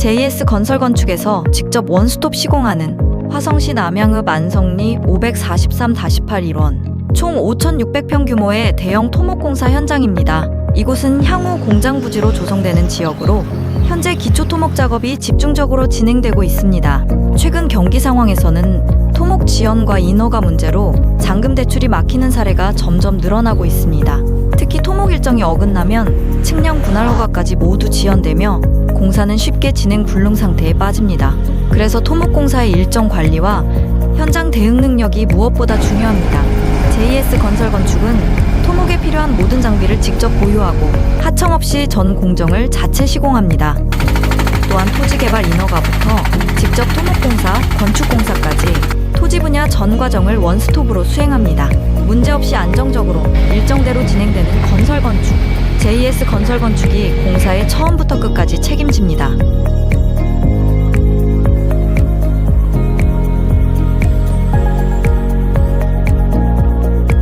JS 건설 건축에서 직접 원스톱 시공하는 화성시 남양읍 안성리 543-8 일원 총 5,600평 규모의 대형 토목공사 현장입니다. 이곳은 향후 공장 부지로 조성되는 지역으로 현재 기초 토목 작업이 집중적으로 진행되고 있습니다. 최근 경기 상황에서는 토목 지연과 인허가 문제로 잔금 대출이 막히는 사례가 점점 늘어나고 있습니다. 특히 토목 일정이 어긋나면 측량 분할 허가까지 모두 지연되며 공사는 쉽게 진행 불능 상태에 빠집니다. 그래서 토목공사의 일정 관리와 현장 대응 능력이 무엇보다 중요합니다. JS 건설 건축은 토목에 필요한 모든 장비를 직접 보유하고 하청 없이 전 공정을 자체 시공합니다. 또한 토지 개발 인허가부터 직접 토목공사, 건축공사까지 토지 분야 전 과정을 원스톱으로 수행합니다. 문제없이 안정적으로 일정대로 진행되는 JS 건설 건축이 공사의 처음부터 끝까지 책임집니다.